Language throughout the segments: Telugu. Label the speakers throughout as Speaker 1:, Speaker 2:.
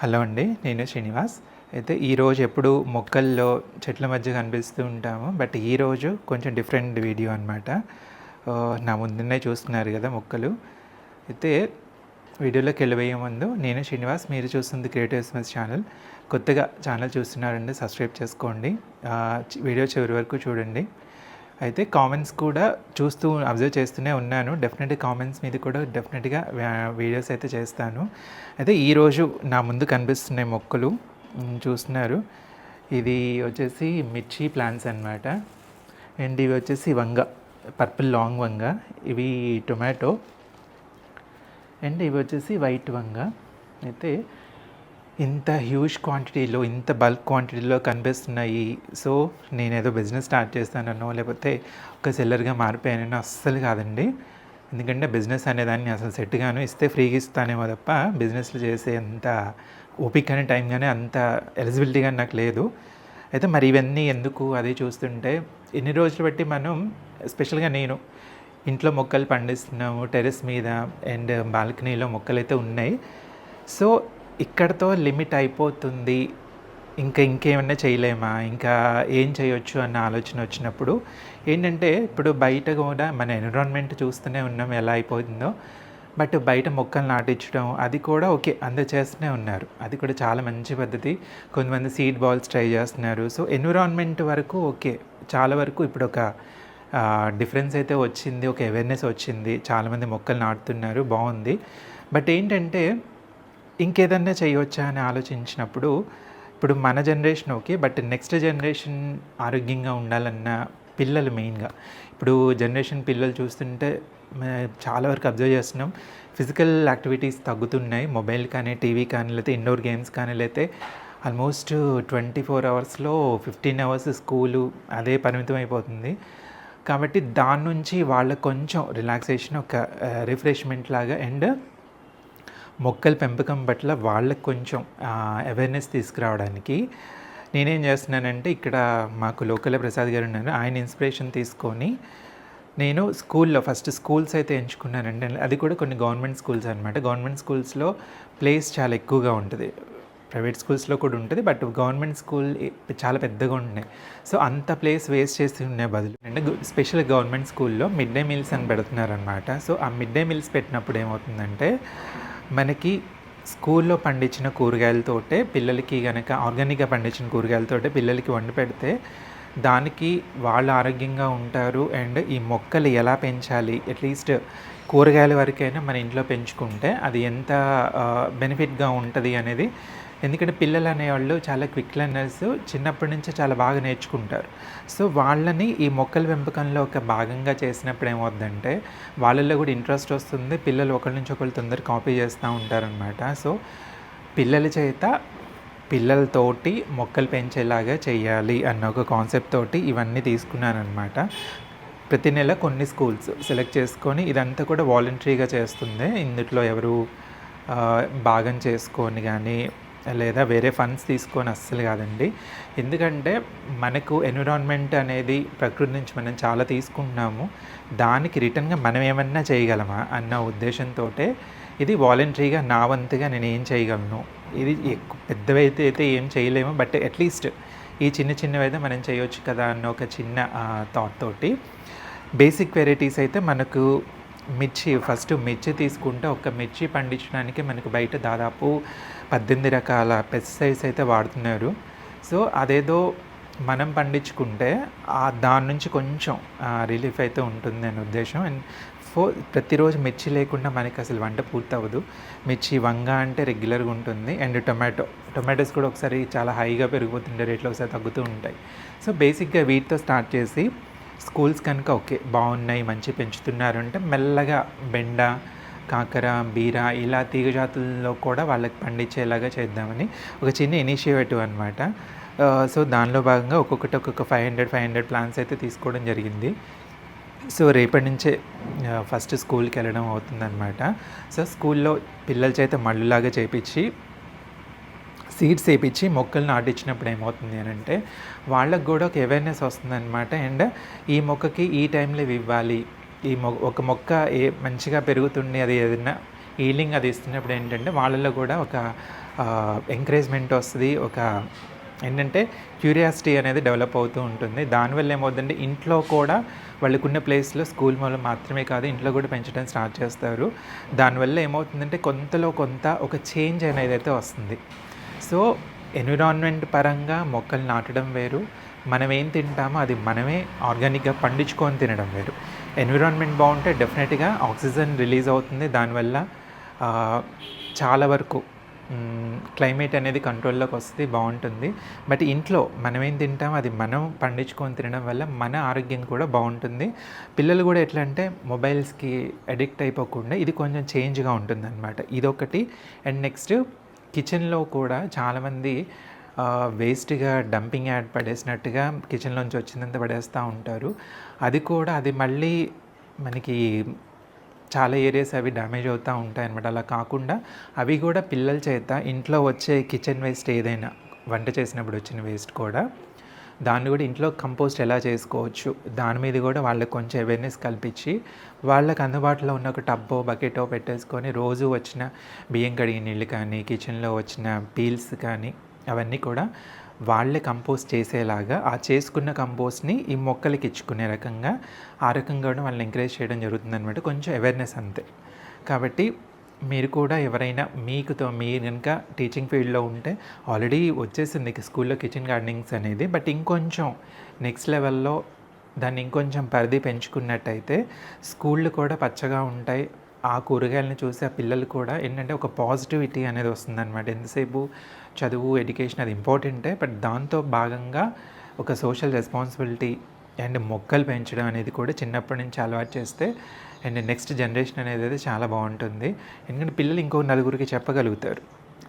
Speaker 1: హలో అండి నేను శ్రీనివాస్. అయితే ఈరోజు ఎప్పుడు మొక్కల్లో చెట్ల మధ్య కనిపిస్తూ ఉంటాము బట్ ఈరోజు కొంచెం డిఫరెంట్ వీడియో అనమాట నా ముందునే చూస్తున్నారు కదా మొక్కలు. అయితే వీడియోలోకి వెళ్ళబోయే ముందు నేను శ్రీనివాస్ మీరు చూస్తుంది క్రియేటివ్ స్మెస్ ఛానల్. కొత్తగా ఛానల్ చూస్తున్నారండి సబ్స్క్రైబ్ చేసుకోండి. వీడియో చివరి వరకు చూడండి. అయితే కామెంట్స్ కూడా చూస్తూ అబ్జర్వ్ చేస్తూనే ఉన్నాను. డెఫినెట్గా కామెంట్స్ మీద కూడా డెఫినెట్గా వీడియోస్ అయితే చేస్తాను. అయితే ఈరోజు నా ముందు కనిపిస్తున్నాయి మొక్కలు చూస్తున్నారు. ఇది వచ్చేసి మిర్చి ప్లాంట్స్ అన్నమాట. అండ్ ఇవి వచ్చేసి వంగ పర్పుల్ లాంగ్ వంగ. ఇవి టొమాటో అండ్ ఇవి వచ్చేసి వైట్ వంగ. అయితే ఇంత హ్యూజ్ క్వాంటిటీలో ఇంత బల్క్ క్వాంటిటీలో కనిపిస్తున్నాయి. సో నేను ఏదో బిజినెస్ స్టార్ట్ చేస్తానో లేకపోతే ఒక సెల్లర్గా మారిపోయానో అస్సలు కాదండి. ఎందుకంటే బిజినెస్ అనేదాన్ని అసలు సెట్ గాను ఇస్తే ఫ్రీగా ఇస్తానేమో తప్ప బిజినెస్లు చేసే అంత ఓపిక అనే టైం కానీ అంత ఎలిజిబిలిటీ కానీ నాకు లేదు. అయితే మరి ఇవన్నీ ఎందుకు అది చూస్తుంటే ఎన్ని రోజులు బట్టి మనం స్పెషల్గా నేను ఇంట్లో మొక్కలు పండిస్తున్నాము టెర్రస్ మీద అండ్ బాల్కనీలో మొక్కలు అయితే ఉన్నాయి. సో ఇక్కడతో లిమిట్ అయిపోతుంది. ఇంకా ఇంకేమైనా చేయలేమా? ఇంకా ఏం చేయొచ్చు అన్న ఆలోచన వచ్చినప్పుడు ఏంటంటే ఇప్పుడు బయట కూడా మన ఎన్విరాన్మెంట్ చూస్తూనే ఉన్నాం ఎలా అయిపోతుందో. బట్ బయట మొక్కలు నాటించడం అది కూడా ఓకే అందరు చేస్తూనే ఉన్నారు. అది కూడా చాలా మంచి పద్ధతి. కొంతమంది సీడ్ బాల్స్ ట్రై చేస్తున్నారు. సో ఎన్విరాన్మెంట్ వరకు ఓకే. చాలా వరకు ఇప్పుడు ఒక డిఫరెన్స్ అయితే వచ్చింది. ఒక అవేర్నెస్ వచ్చింది. చాలామంది మొక్కలు నాటుతున్నారు. బాగుంది. బట్ ఏంటంటే ఇంకేదన్నా చేయవచ్చా అని ఆలోచించినప్పుడు ఇప్పుడు మన generation okay but next generation ఆరోగ్యంగా ఉండాలన్న పిల్లలు మెయిన్గా. ఇప్పుడు జనరేషన్ పిల్లలు చూస్తుంటే చాలా వరకు అబ్జర్వ్ చేస్తున్నాం. ఫిజికల్ యాక్టివిటీస్ తగ్గుతున్నాయి. మొబైల్ కానీ టీవీ కానీ లేకపోతే ఇండోర్ గేమ్స్ కానీ లేకపోతే ఆల్మోస్ట్ ట్వంటీ ఫోర్ అవర్స్లో ఫిఫ్టీన్ అవర్స్ స్కూలు అదే పరిమితం అయిపోతుంది. కాబట్టి దాని నుంచి వాళ్ళకు కొంచెం రిలాక్సేషన్ ఒక రిఫ్రెష్మెంట్ లాగా అండ్ మొక్కల పెంపకం పట్ల వాళ్ళకి కొంచెం అవేర్నెస్ తీసుకురావడానికి నేనేం చేస్తున్నానంటే ఇక్కడ మాకు లోకల్ ప్రసాద్ గారు ఉన్నారు. ఆయన ఇన్స్పిరేషన్ తీసుకొని నేను స్కూల్లో ఫస్ట్ స్కూల్స్ అయితే ఎంచుకున్నానండి. అది కూడా కొన్ని గవర్నమెంట్ స్కూల్స్ అనమాట గవర్నమెంట్ స్కూల్స్లో ప్లేస్ చాలా ఎక్కువగా ఉంటుంది. ప్రైవేట్ స్కూల్స్లో కూడా ఉంటుంది బట్ గవర్నమెంట్ స్కూల్ చాలా పెద్దగా ఉన్నాయి సో అంత ప్లేస్ వేస్ట్ చేసి ఉండే బదులు అంటే స్పెషల్ గవర్నమెంట్ స్కూల్లో మిడ్ డే మీల్స్ అని పెడుతున్నారనమాట సో ఆ మిడ్ డే మీల్స్ పెట్టినప్పుడు ఏమవుతుందంటే మనకి స్కూల్లో పండించిన కూరగాయలతోటే పిల్లలకి కనుక ఆర్గానిక్గా పండించిన కూరగాయలతోటే పిల్లలకి వండి పెడితే దానికి వాళ్ళు ఆరోగ్యంగా ఉంటారు అండ్ ఈ మొక్కలు ఎలా పెంచాలి అట్లీస్ట్ కూరగాయల వరకైనా మన ఇంట్లో పెంచుకుంటే అది ఎంత బెనిఫిట్గా ఉంటుంది అనేది ఎందుకంటే పిల్లలు అనేవాళ్ళు చాలా క్విక్ లెర్నర్స్ చిన్నప్పటి నుంచే చాలా బాగా నేర్చుకుంటారు. సో వాళ్ళని ఈ మొక్కల పెంపకంలో ఒక భాగంగా చేసినప్పుడు ఏమవుద్దంటే వాళ్ళల్లో కూడా ఇంట్రెస్ట్ వస్తుంది పిల్లలు ఒకరి నుంచి ఒకరు తొందర కాపీ చేస్తూ ఉంటారనమాట సో పిల్లల చేత పిల్లలతోటి మొక్కలు పెంచేలాగా చేయాలి అన్న ఒక కాన్సెప్ట్ తోటి ఇవన్నీ తీసుకున్నాను అనమాట ప్రతి నెల కొన్ని స్కూల్స్ సెలెక్ట్ చేసుకొని ఇదంతా కూడా వాలంటరీగా చేస్తుంది. ఇందులో ఎవరు భాగం చేసుకొని కానీ లేదా వేరే ఫండ్స్ తీసుకొని అస్సలు కాదండి. ఎందుకంటే మనకు ఎన్విరాన్మెంట్ అనేది ప్రకృతి నుంచి మనం చాలా తీసుకుంటున్నాము. దానికి రిటర్న్గా మనం ఏమన్నా చేయగలమా అన్న ఉద్దేశంతో ఇది వాలంటరీగా నా వంతుగా నేను ఏం చేయగలను? ఇది ఎక్కువ పెద్దవైతే అయితే ఏం చేయలేము. బట్ అట్లీస్ట్ ఈ చిన్న చిన్నవైతే మనం చేయొచ్చు కదా అన్న ఒక చిన్న థాట్ తోటి. బేసిక్ వెరైటీస్ అయితే మనకు మిర్చి ఫస్ట్ మిర్చి తీసుకుంటే ఒక మిర్చి పండించడానికి మనకు బయట దాదాపు పద్దెనిమిది రకాల పెస్టిసైడ్స్ అయితే వాడుతున్నారు. సో అదేదో మనం పండించుకుంటే ఆ దాని నుంచి కొంచెం రిలీఫ్ అయితే ఉంటుంది అనే ఉద్దేశం. అండ్ ఫో ప్రతిరోజు మిర్చి లేకుండా మనకి అసలు వంట పూర్తవ్వదు. మిర్చి వంగ అంటే రెగ్యులర్గా ఉంటుంది. అండ్ టొమాటో టొమాటోస్ కూడా ఒకసారి చాలా హైగా పెరిగిపోతుండే రేట్లు ఒకసారి తగ్గుతూ ఉంటాయి. సో బేసిక్గా వీటితో స్టార్ట్ చేసి స్కూల్స్ కనుక ఓకే బాగున్నాయి మంచి పెంచుతున్నారు అంటే మెల్లగా బెండ కాకర బీర ఇలా తీగ జాతుల్లో కూడా వాళ్ళకి పండించేలాగా చేద్దామని ఒక చిన్న ఇనిషియేటివ్ అనమాట సో దానిలో భాగంగా ఒక్కొక్కటి ఒక్కొక్క five hundred five hundred plants అయితే తీసుకోవడం జరిగింది. సో రేపటి నుంచే ఫస్ట్ స్కూల్కి వెళ్ళడం అవుతుందన్నమాట. సో స్కూల్లో పిల్లల చేత మళ్ళులాగా చేపించి సీడ్స్ వేపించి మొక్కలు నాటించినప్పుడు ఏమవుతుంది అని అంటే వాళ్ళకు కూడా ఒక అవేర్నెస్ వస్తుందన్నమాట. అండ్ ఈ మొక్కకి ఈ టైంలో ఇవి ఇవ్వాలి. ఈ మొ ఒక మొక్క ఏ మంచిగా పెరుగుతుంది అది ఏదైనా హీలింగ్ అది ఇస్తున్నప్పుడు ఏంటంటే వాళ్ళలో కూడా ఒక ఎంకరేజ్మెంట్ వస్తుంది. ఒక ఏంటంటే క్యూరియాసిటీ అనేది డెవలప్ అవుతూ ఉంటుంది. దానివల్ల ఏమవుతుందంటే ఇంట్లో కూడా వాళ్ళకున్న ప్లేస్లో స్కూల్ మూలం మాత్రమే కాదు ఇంట్లో కూడా పెంచడం స్టార్ట్ చేస్తారు. దానివల్ల ఏమవుతుందంటే కొంతలో కొంత ఒక చేంజ్ అనేది అయితే వస్తుంది. సో ఎన్విరాన్మెంట్ పరంగా మొక్కలు నాటడం వేరు. మనం ఏం తింటామో అది మనమే ఆర్గానిక్గా పండించుకొని తినడం వేరు. ఎన్విరాన్మెంట్ బాగుంటే డెఫినెట్గా ఆక్సిజన్ రిలీజ్ అవుతుంది. దానివల్ల చాలా వరకు క్లైమేట్ అనేది కంట్రోల్లోకి వస్తుంది బాగుంటుంది. బట్ ఇంట్లో మనం ఏం తింటాం అది మనం పండించుకొని తినడం వల్ల మన ఆరోగ్యం కూడా బాగుంటుంది. పిల్లలు కూడా ఎట్లా అంటే మొబైల్స్కి అడిక్ట్ అయిపోకుండా ఇది కొంచెం చేంజ్గా ఉంటుంది అనమాట ఇదొకటి. అండ్ నెక్స్ట్ కిచెన్లో కూడా చాలామంది వేస్ట్గా డంపింగ్ యాడ్ పడేసినట్టుగా కిచెన్లోంచి వచ్చిందంత పడేస్తూ ఉంటారు. అది కూడా అది మళ్ళీ మనకి చాలా ఏరియాస్ అవి డ్యామేజ్ అవుతూ ఉంటాయి అనమాట అలా కాకుండా అవి కూడా పిల్లల చేత ఇంట్లో వచ్చే కిచెన్ వేస్ట్ ఏదైనా వంట చేసినప్పుడు వచ్చిన వేస్ట్ కూడా దాన్ని కూడా ఇంట్లో కంపోస్ట్ ఎలా చేసుకోవచ్చు? దాని మీద కూడా వాళ్ళకి కొంచెం అవేర్నెస్ కల్పించి వాళ్ళకి అందుబాటులో ఉన్న ఒక టబ్బో బకెటో పెట్టేసుకొని రోజు వచ్చిన బియ్యం కడిగిన నీళ్ళు కానీ కిచెన్లో వచ్చిన పీల్స్ కానీ అవన్నీ కూడా వాళ్ళే కంపోస్ట్ చేసేలాగా ఆ చేసుకున్న కంపోస్ట్ని ఈ మొక్కలకి ఇచ్చుకునే రకంగా ఆ రకంగా కూడా వాళ్ళని ఎంకరేజ్ చేయడం జరుగుతుంది అనమాట కొంచెం అవేర్నెస్ అంతే. కాబట్టి మీరు కూడా ఎవరైనా మీకుతో మీరు కనుక టీచింగ్ ఫీల్డ్లో ఉంటే ఆల్రెడీ వచ్చేసింది స్కూల్లో కిచెన్ గార్డెనింగ్స్ అనేది. బట్ ఇంకొంచెం నెక్స్ట్ లెవెల్లో దాన్ని ఇంకొంచెం పరిధి పెంచుకున్నట్టయితే స్కూళ్ళు కూడా పచ్చగా ఉంటాయి. ఆ కూరగాయలను చూసి ఆ పిల్లలు కూడా ఏంటంటే ఒక పాజిటివిటీ అనేది వస్తుందన్నమాట. ఎంతసేపు చదువు ఎడ్యుకేషన్ అది ఇంపార్టెంటే బట్ దాంతో భాగంగా ఒక సోషల్ రెస్పాన్సిబిలిటీ అండ్ మొక్కలు పెంచడం అనేది కూడా చిన్నప్పటి నుంచి అలవాటు చేస్తే అండ్ నెక్స్ట్ జనరేషన్ అనేది అయితే చాలా బాగుంటుంది. ఎందుకంటే పిల్లలు ఇంకో నలుగురికి చెప్పగలుగుతారు.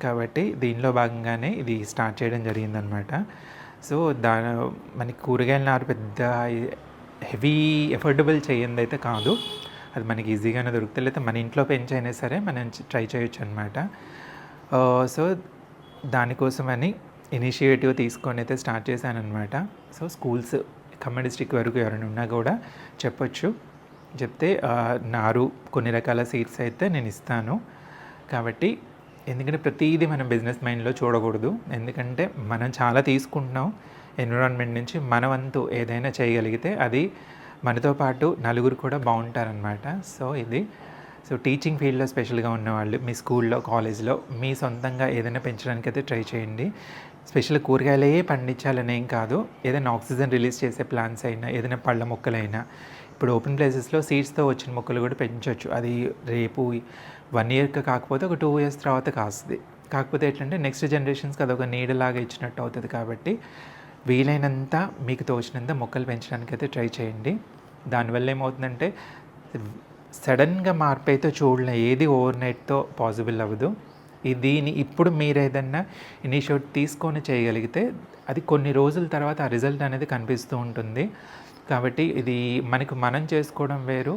Speaker 1: కాబట్టి దీనిలో భాగంగానే ఇది స్టార్ట్ చేయడం జరిగిందనమాట. సో దాని మనకి కూరగాయల నారు పెద్ద హెవీ ఎఫోర్డబుల్ చేయంది అయితే కాదు. అది మనకి ఈజీగానే దొరుకుతుంది. లేకపోతే మన ఇంట్లో పెంచైనా సరే మనం ట్రై చేయొచ్చు అనమాట. సో దానికోసమని ఇనిషియేటివ్ తీసుకొని అయితే స్టార్ట్ చేశాను అనమాట సో స్కూల్స్ ఖమ్మం డిస్టిక్ వరకు ఎవరైనా ఉన్నా కూడా చెప్పొచ్చు. చెప్తే నారు కొన్ని రకాల సీడ్స్ అయితే నేను ఇస్తాను. కాబట్టి ఎందుకంటే ప్రతిదీ మనం బిజినెస్ మైండ్లో చూడకూడదు. ఎందుకంటే మనం చాలా తీసుకుంటున్నాం. ఎన్విరాన్మెంట్ నుంచి మన వంతు ఏదైనా చేయగలిగితే అది మనతో పాటు నలుగురు కూడా బాగుంటారనమాట సో ఇది. సో టీచింగ్ ఫీల్డ్లో స్పెషల్గా ఉన్నవాళ్ళు మీ స్కూల్లో కాలేజ్లో మీ సొంతంగా ఏదైనా పెంచడానికి అయితే ట్రై చేయండి. స్పెషల్ కూరగాయలే పండించాలని ఏం కాదు. ఏదైనా ఆక్సిజన్ రిలీజ్ చేసే ప్లాంట్స్ అయినా ఏదైనా పళ్ళ మొక్కలైనా ఇప్పుడు ఓపెన్ ప్లేసెస్లో సీడ్స్తో వచ్చిన మొక్కలు కూడా పెంచవచ్చు అది రేపు వన్ ఇయర్కి కాకపోతే ఒక టూ ఇయర్స్ తర్వాత కాస్తుంది. కాకపోతే ఏంటంటే నెక్స్ట్ జనరేషన్స్కి అదొక నీడలాగా ఇచ్చినట్టు అవుతుంది కాబట్టి వీలైనంత మీకు తోచినంత మొక్కలు పెంచడానికి అయితే ట్రై చేయండి. దానివల్ల ఏమవుతుందంటే సడన్గా మార్పు అయితే చూడలే. ఏది ఓవర్ నైట్తో పాసిబుల్ అవ్వదు. ఈ దీని ఇప్పుడు మీరు ఏదన్నా ఇనిషియేట్ తీసుకొని చేయగలిగితే అది కొన్ని రోజుల తర్వాత ఆ రిజల్ట్ అనేది కనిపిస్తూ ఉంటుంది. కాబట్టి ఇది మనకు మనం చేసుకోవడం వేరు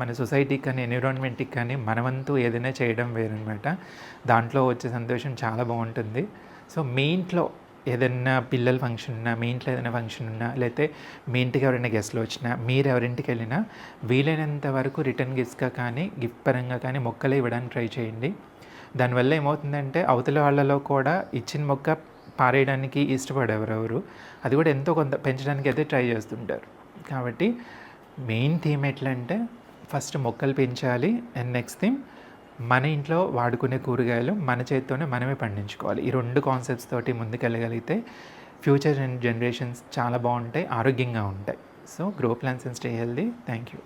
Speaker 1: మన సొసైటీకి కానీ ఎన్విరాన్మెంట్కి కానీ మనవంతు ఏదైనా చేయడం వేరు అనమాట దాంట్లో వచ్చే సంతోషం చాలా బాగుంటుంది. సో మీ ఇంట్లో ఏదైనా పిల్లల ఫంక్షన్ ఉన్నా మీ ఇంట్లో ఏదైనా ఫంక్షన్ ఉన్నా లేకపోతే మీ ఇంటికి ఎవరైనా గెస్ట్లు వచ్చినా మీరు ఎవరింటికి వెళ్ళినా వీలైనంత వరకు రిటర్న్ గిఫ్ట్గా కానీ గిఫ్ట్ పరంగా కానీ మొక్కలు ఇవ్వడానికి ట్రై చేయండి. దానివల్ల ఏమవుతుందంటే అవతల వాళ్ళలో కూడా ఇచ్చిన మొక్క పారేయడానికి ఇష్టపడేవరెవరు అది కూడా ఎంతో కొంత పెంచడానికి అయితే ట్రై చేస్తుంటారు. కాబట్టి మెయిన్ థీమ్ ఎట్లా అంటే ఫస్ట్ మొక్కలు పెంచాలి అండ్ నెక్స్ట్ థీమ్ మన ఇంట్లో వాడుకునే కూరగాయలు మన చేతితోనే మనమే పండించుకోవాలి. ఈ రెండు కాన్సెప్ట్స్ తోటి ముందుకెళ్ళగలిగితే ఫ్యూచర్ జనరేషన్స్ చాలా బాగుంటాయి ఆరోగ్యంగా ఉంటాయి. So grow plants and stay healthy thank you